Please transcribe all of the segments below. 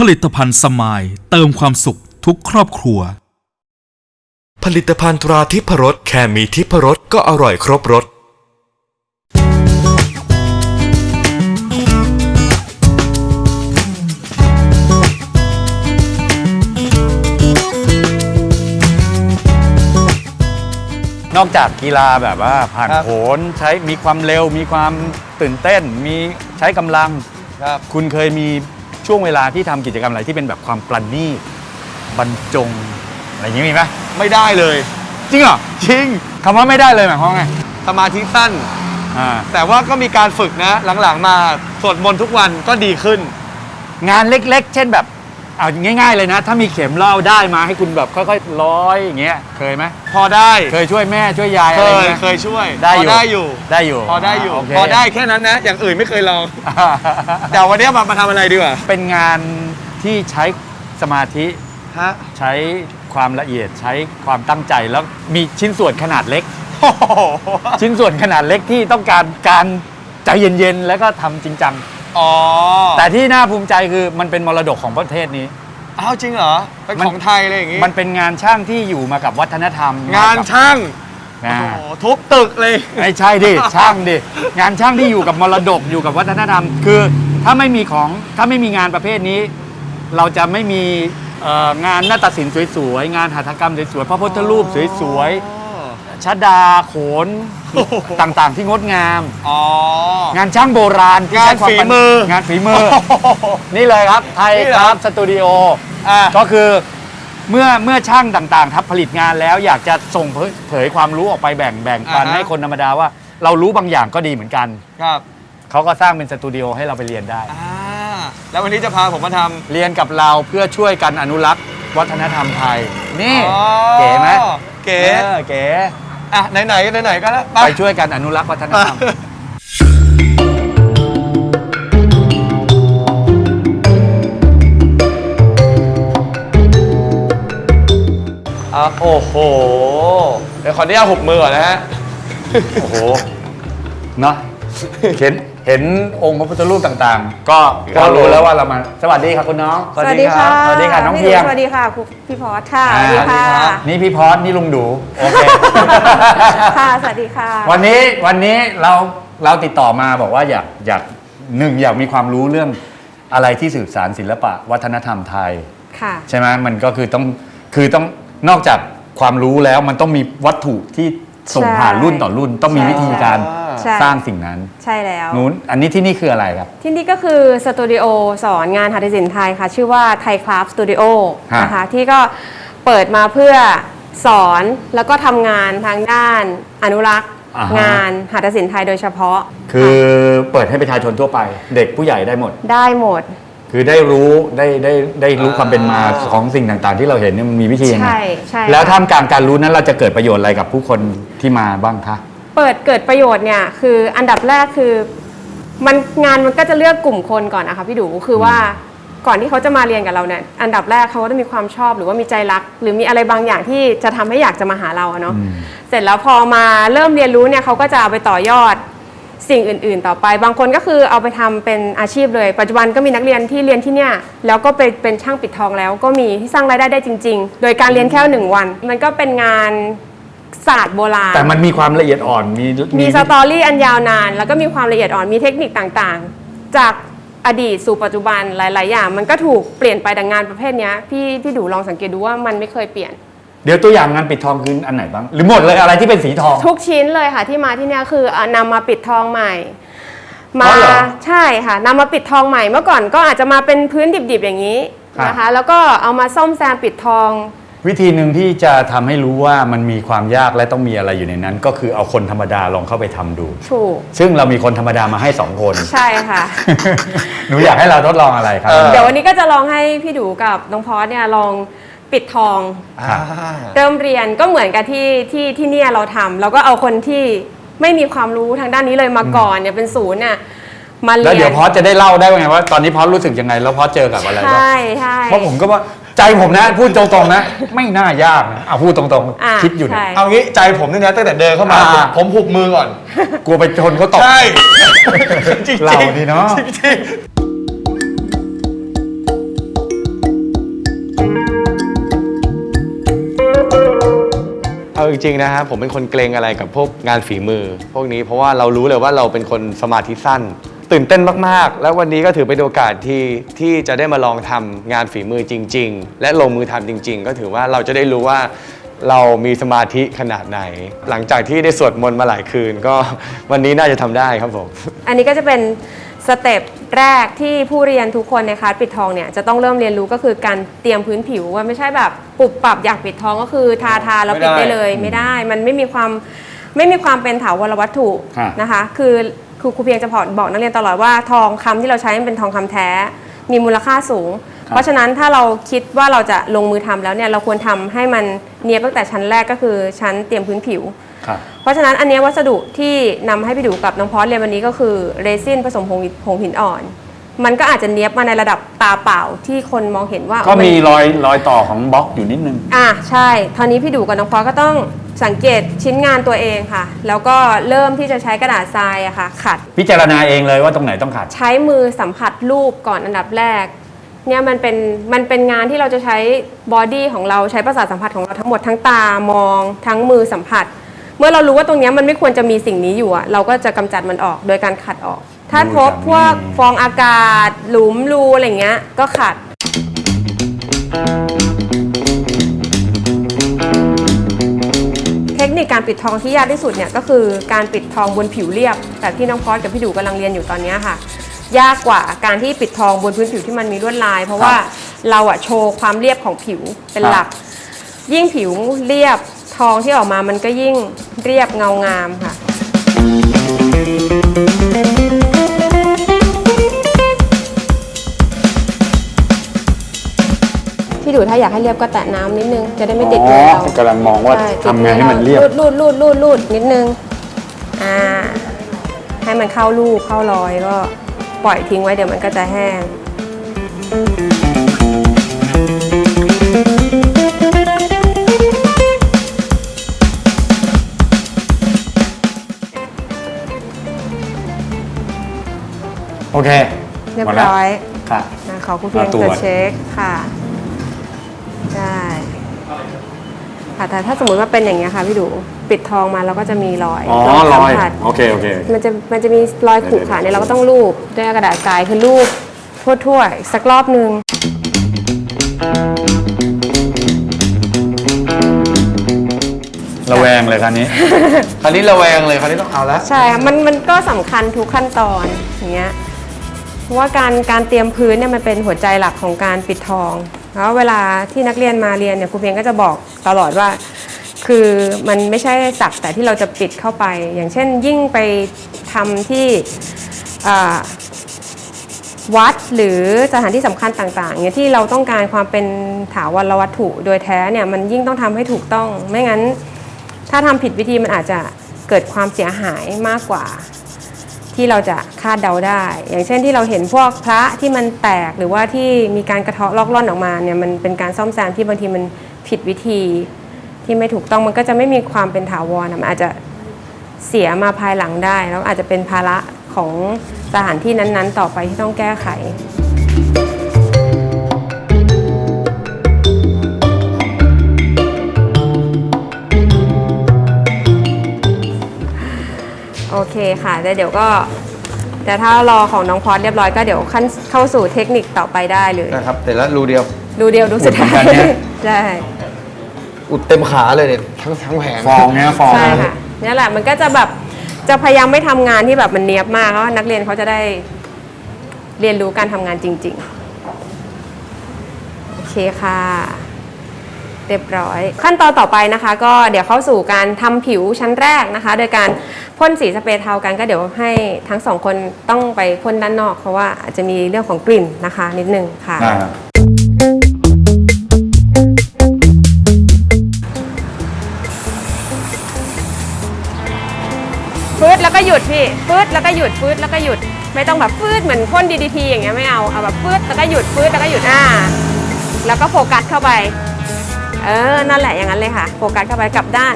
ผลิตภัณฑ์สมายเติมความสุขทุกครอบครัว ผลิตภัณฑ์ตราทิพรสแค่มีทิพรสก็อร่อยครบรสนอกจากกีฬาแบบว่าผ่านครับโผนใช้มีความเร็วมีความตื่นเต้น มีใช้กำลัง ครับ คุณเคยมี ช่วงเวลาที่ทำกิจกรรมอะไรที่เป็นแบบความปราณีตบรรจง อะไรอย่างนี้มีไหมไม่ได้เลย จริงเหรอจริงคำว่าไม่ได้เลยหมายความว่าไงสมาธิสั้น อ่าแต่ว่าก็มีการฝึกนะ หลังๆมาสวดมนต์ทุกวันก็ดีขึ้น งานเล็ก ๆ เช่นแบบ เอาง่าย ๆเลยนะ ถ้ามีเข็มเหล่าได้มาให้คุณแบบค่อยๆร้อยอย่างเงี้ยเคยไหมพอได้เคยช่วยแม่ช่วยยายเคอะไรยเงี้ยเคยช่วยได้พอยู่ ได้อยู่ได้อยู่พอได้อยู่โเคพอได้แค่นั้นนะ อย่างอื่นไม่เคยลอง แต่วันนี้มามาทำอะไรดีกว่าเป็นงานที่ใช้สมาธิฮะใช้ความละเอียดใช้ความตั้งใจแล้วมีชิ้นส่วนขนาดเล็ก โอ้โห ชิ้นส่วนขนาดเล็กที่ต้องการการใจเย็นๆ แล้วก็ทำจริงจัง อ๋อแต่ที่น่าภูมิใจคือมันเป็นมรดกของประเทศนี้ อ้าวจริงเหรอ เป็นมันของไทยเลยอย่างงี้ มันเป็นงานช่างที่อยู่มากับวัฒนธรรมงานมกับช่างนะโอ้โหทุบตึกเลย ไม่ใช่ดิ ช่างดิ งานช่างที่อยู่กับมรดกอยู่กับวัฒนธรรม คือถ้าไม่มีของถ้าไม่มีงานประเภทนี้ เราจะไม่มีเอ่องานนาฏศิลป์สวยๆงานหัตถกรรมสวยๆพระพุทธรูปสวยๆ ชดาโขนโอ้โหต่างๆ ที่งดงาม อ๋อ งานช่างโบราณที่งานใช้ควฝีมือ งานฝีมือ นี่เลยครับ ไทยนี่เหครอรับสตูดิโอ อะก็คือเมื่อเมื่อช่างต่างๆทับผลิตงานแล้วอยากจะส่งเผยเผยความรู้ออกไปแบ่งแบ่งปันอ่าฮะ ให้คนธรรมดาว่า เรารู้บางอย่างก็ดีเหมือนกัน ครับ เขาก็สร้างเป็นสตูดิโอให้เราไปเรียนได้ อ่า แล้ววันนี้จะพาผมมาทำ เรียนกับเราเพื่อช่วยกันอนุรักษ์วัฒนธรรมไทย นี่ อ๋อเก๋ไหมเก๋ ออเก๋ อะไหนไหนไหนไหนๆก็แล้วไปช่วยกันอนุรักษ์วัฒนธรรม อะโอ้โห เดี๋ยวขออนุญาตหุบมือก่อนนะฮะ โอ้โห เนอะเห็น เห็นองค์พระพุทธรูปต่างๆ ก็ครัก็บรู้แล้วว่าเรามาสวัสดีครับคุณน้องสวัสดีครับสวัสดีค่ะน้องพี่เพียง สวัสดีค่ะครูพี่พอสค่ะอ่าสวัสดีค่ะนี่พี่พอสนี่ลุงดูโอเค ค่ะสวัสดีค่ะ วันนี้วันนี้เราเราติดต่อมาบอกว่าอยากอยากหนึ่งอยากมีความรู้เรื่องอะไรที่สื่อสารศิลปะ วัฒนธรรมไทย ค่ะ ใช่ไหมมันก็คือต้องคือต้องนอกจากความรู้แล้วมันต้องมีวัตถุที่ส่งใช่ผ่านรุ่นต่อรุ่น ต้องมีใช่วิธีการ ใช่ สร้างสิ่งนั้นใช่แล้ว นู้นอันนี้ที่นี่คืออะไรครับ ที่นี่ก็คือสตูดิโอสอนงานหัตถศิลป์ไทยค่ะ ชื่อว่าไทยคราฟสตูดิโอฮะ นะคะที่ก็เปิดมาเพื่อสอนแล้วก็ทำงานทางด้านอนุรักษ์ อ่าฮะ งานหัตถศิลป์ไทยโดยเฉพาะคือเปิดให้ประชาชนทั่วไป เด็กผู้ใหญ่ได้หมด ได้หมด คือได้รู้ได้ได้ได้รู้อ่าความเป็นมาของสิ่งต่างๆ ที่เราเห็นเนี่ยมันมีวิธียังไงใช่ใช่แล้วค่ะท่ามกลางการรู้นั้นเราจะเกิดประโยชน์อะไรกับผู้คนที่มาบ้างคะ เปิดเกิดประโยชน์เนี่ยคืออันดับแรกคือมันงานมันก็จะเลือกกลุ่มคนก่อนนะคะพี่ดูคือว่าก่อนที่เขาจะมาเรียนกับเราเนี่ยอันดับแรกเขาก็ต้องมีความชอบหรือว่ามีใจรัก หรือมีอะไรบางอย่างที่จะทำให้อยากจะมาหาเราอะเนาะอืมเสร็จแล้วพอมาเริ่มเรียนรู้เนี่ยเขาก็จะเอาไปต่อยอดสิ่งอื่น ๆ ต่อไป บางคนก็คือเอาไปทำเป็นอาชีพเลย ปัจจุบันก็มีนักเรียนที่เรียนที่เนี่ยแล้วก็ไปเป็นช่างปิดทองแล้วก็มีที่สร้างรายได้ได้จริง ๆ โดยการเรียนแค่หนึ่งวัน มันก็เป็นงาน ศาสตร์โบราณ แต่มันมีความละเอียดอ่อน มีมีสตอรี่อันยาวนาน แล้วก็มีความละเอียดอ่อนมีเทคนิคต่างๆ จากอดีตสู่ปัจจุบันหลาย ๆ อย่าง มันก็ถูกเปลี่ยนไปแต่งานประเภทเนี้ยพี่พี่ดูลองสังเกตดูว่ามันไม่เคยเปลี่ยน เดี๋ยวตัวอย่างงานปิดทองคืออันไหนบ้าง หรือหมดเลยอะไรที่เป็นสีทอง ทุกชิ้นเลยค่ะที่มาที่เนี้ยคือเอานำมาปิดทองใหม่อ๋มาอเหรอ ใช่ค่ะนำมาปิดทองใหม่เมื่อก่อนก็อาจจะมาเป็นพื้นดิบๆอย่างนี้ครับนะคะ แล้วก็เอามาซ่อมแซมปิดทอง วิธีหนึ่งที่จะทำให้รู้ว่ามันมีความยากและต้องมีอะไรอยู่ในนั้น ก็คือเอาคนธรรมดาลองเข้าไปทำดู ถูก ซึ่งเรามีคนธรรมดามาให้สองคน ใช่ค่ะ หนูอยากให้เราทดลองอะไรครับเออเดี๋ยววันนี้ก็จะลองให้พี่ดูกับน้องพอสเนี่ยลองปิดทองครับอ่า เริ่มเรียนก็เหมือนกับที่ที่ที่เนี่ยเราทำเราก็เอาคนที่ไม่มีความรู้ทางด้านนี้เลยมาก่อนเนี่ยเป็นศูนย์เนี่ยมาเรียนแล้วเดี๋ยวพอสจะได้เล่าได้ไงว่าตอนนี้พอสรู้สึกยังไง แล้วพอสเจอกับอะไรใชบ้าง่ใช่ เพราะผมก็ว่า ใจผมนะพูดตรงๆนะ ไม่น่ายากเอาพูดตรงๆคิดอยู่เนี่ยเอางี้ใจผมเนี่ยนะตั้งแต่เดินเข้ามา ผมผมหุบมือก่อน กลัวไปชนเขาตก ใช่ จริงๆเรานี่เนาะ จริงๆเอาจริงๆนะฮะผมเป็นคนเกรงอะไรกับพวกงานฝีมือ พวกนี้เพราะว่าเรารู้เลยว่าเราเป็นคนสมาธิสั้น ตื่นเต้นมากๆ แล้ววันนี้ก็ถือเป็นโอกาสที่ที่จะได้มาลองทำงานฝีมือจริง ๆ และลงมือทำจริง ๆ ก็ถือว่าเราจะได้รู้ว่าเรามีสมาธิขนาดไหน หลังจากที่ได้สวดมนต์มาหลายคืน ก็วันนี้น่าจะทำได้ครับผม อันนี้ก็จะเป็นสเต็ปแรกที่ผู้เรียนทุกคนในคลาสปิดทองเนี่ยจะต้องเริ่มเรียนรู้ก็คือการเตรียมพื้นผิวว่าไม่ใช่แบบปรับปรับอยากปิดทองก็คือทาทาแล้วปิดได้เลยไม่ได้ มันไม่มีความไม่มีความเป็นถาวรวัตถุค่ะ นะคะ คือ ครูครูเพียงจะบอกบอกนักเรียนตลอดว่าทองคำที่เราใช้มันเป็นทองคำแท้ มีมูลค่าสูง เพราะฉะนั้นถ้าเราคิดว่าเราจะลงมือทำแล้วเนี่ยเราควรทำให้มันเนียบตั้งแต่ชั้นแรกก็คือชั้นเตรียมพื้นผิวครับเพราะฉะนั้นอันเนี้ยวัสดุที่นำให้พี่ดูกับน้องพอสเรียนวันนี้ก็คือเรซินผสมผงหินผงหินอ่อน มันก็อาจจะเนี้ยบมาในระดับตาเปล่าที่คนมองเห็นว่าก็มีนรอยรอยต่อของบล็อกอยู่นิดนึง อะใช่ตอนนี้พี่ดูกับน้องพอสก็ต้องสังเกตชิ้นงานตัวเองค่ะ แล้วก็เริ่มที่จะใช้กระดาษทรายอะค่ะ ขัด พิจารณาเองเลยว่าตรงไหนต้องขัด ใช้มือสัมผัสรูปก่อนอันดับแรก เนี่ยมันเป็นมันเป็นงานที่เราจะใช้บอดี้ของเราใช้ประสาทสัมผัสของเราทั้งหมดทั้งตามอง ทั้งมือสัมผัส เมื่อเรารู้ว่าตรงเนี้ยมันไม่ควรจะมีสิ่งนี้อยู่อะเราก็จะกำจัดมันออกโดยการขัดออก ถ้าพบพวกฟองอากาศ หลุมรูอะไรเงี้ย ก็ขัด เทคนิคการปิดทองที่ยากที่สุดเนี่ยก็คือการปิดทองบนผิวเรียบแบบที่น้องพอสกับพี่ดูกำลังเรียนอยู่ตอนเนี้ยค่ะ ยากกว่าการที่ปิดทองบนพื้นผิวที่มันมีลวดลาย เพราะว่าเราอะโชว์ความเรียบของผิวเป็นหลัก ยิ่งผิวเรียบทองที่ออกมามันก็ยิ่งเรียบเงางามค่ะ พี่ดูถ้าอยากให้เรียบก็แตะน้ำนิดนึง จะได้ไม่ติดมือเรากำลังมองว่าใช่ทำไงให้มันเรียบรูดรูดรูดรูดนิดนึง อ่า ให้มันเข้ารูเข้ารอยก็ปล่อยทิ้งไว้เดี๋ยวมันก็จะแห้ง โอเคเรียบหมดแล้วร้อยค่ะนะขอคุณเพียงมาตรตรววจจเช็คค่ะ ได้ค่ะแต่ถ้าสมมติว่าเป็นอย่างนี้ยค่ะพี่ดูปิดทองมาแล้วก็จะมีรอยอ๋อรรสัอมยผัสโอเคโอเค มันจะมันจะมีรอยขูดขาเนี่ยเราก็ต้องรูปด้วยกระดาษทรายคือรูปทั่วๆอีกสักรอบนึงระแวงเลยครั้นี้ คราวนี้ระแวงเลยคราวนี้ต้องเอาแล้วใช่ค่ะมันมันก็สำคัญทุกขั้นตอนอย่างเงี้ยเพราะว่าการการเตรียมพื้นเนี่ยมันเป็นหัวใจหลักของการปิดทอง แล้วเวลาที่นักเรียนมาเรียนเนี่ยครูเพียงก็จะบอกตลอดว่า คือมันไม่ใช่สักแต่ที่เราจะปิดเข้าไป อย่างเช่นยิ่งไปทำที่วัดหรือสถานที่สำคัญต่างๆเนี่ยที่เราต้องการความเป็นถาวรวัตถุโดยแท้เนี่ยมันยิ่งต้องทำให้ถูกต้อง ไม่งั้น ถ้าทำผิดวิธีมันอาจจะเกิดความเสียหายมากกว่า ที่เราจะคาดเดาได้ อย่างเช่นที่เราเห็นพวกพระที่มันแตกหรือว่าที่มีการกระเทาะลอกล่อนออกมาเนี่ยมันเป็นการซ่อมแซมที่บางทีมันผิดวิธีที่ไม่ถูกต้องมันก็จะไม่มีความเป็นถาวรมันอาจจะเสียมาภายหลังได้ แล้วอาจจะเป็นภาระของสถานที่นั้นๆ ต่อไปที่ต้องแก้ไข เคค่ะแต่เดี๋ยวก็แต่ถ้ารอของน้องพอดเรียบร้อยก็เดี๋ยวขั้นเข้าสู่เทคนิคต่อไปได้เลย นะครับแต่ละรูเดียว ดูเดียวดูสุดท้าอุดเหมือนกันยเนี่ย ใช่อุดเต็มขาเลยเนี่ยทั้งทั้งแผงฟองเนี้ยฟองใช่ค่ะเนี่ยแหละมันก็จะแบบจะพยายามไม่ทำงานที่แบบมันเนียบมากเพราะว่านักเรียนเขาจะได้เรียนรู้การทำงานจริง ๆ โอเคค่ะ เรียบร้อย ขั้นตอนต่อไปนะคะ ก็เดี๋ยวเข้าสู่การทำผิวชั้นแรกนะคะ โดยการพ่นสีสเปรย์เทากันก็เดี๋ยวให้ทั้งสองคนต้องไปพ่นด้านนอก เพราะว่าอาจจะมีเรื่องของกลิ่นนะคะ นิดนึงค่ะได้ครับฟืดแล้วก็หยุดพี่ฟืดแล้วก็หยุดฟืดแล้วก็หยุด ไม่ต้องแบบฟืดเหมือนพ่น DDT อย่างเงี้ยไม่เอาเอาแบบฟืดแล้วก็หยุดฟืดแล้วก็หยุดอ่าแล้วก็โฟกัสเข้าไป เออ นั่นแหละอย่างนั้นเลยค่ะ โฟกัสเข้าไปกลับด้าน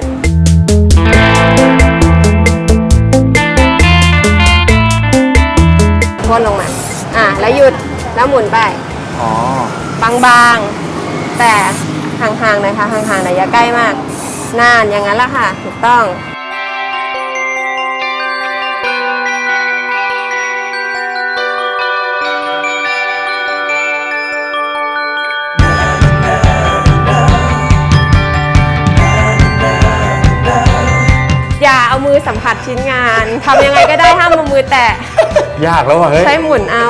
พ่นลงมา อ่าแล้วหยุด แล้วหมุนไป อ๋อบางๆ แต่ห่างๆหน่อยค่ะ ห่างๆหน่อยอย่าใกล้มาก นานอย่างนั้นละค่ะ ถูกต้อง สัมผัสชิ้นงานทำยังไงก็ได้ห้ามเอามือแตะ ยากแล้วว่ะเฮ้ย ใช้หมุนเอา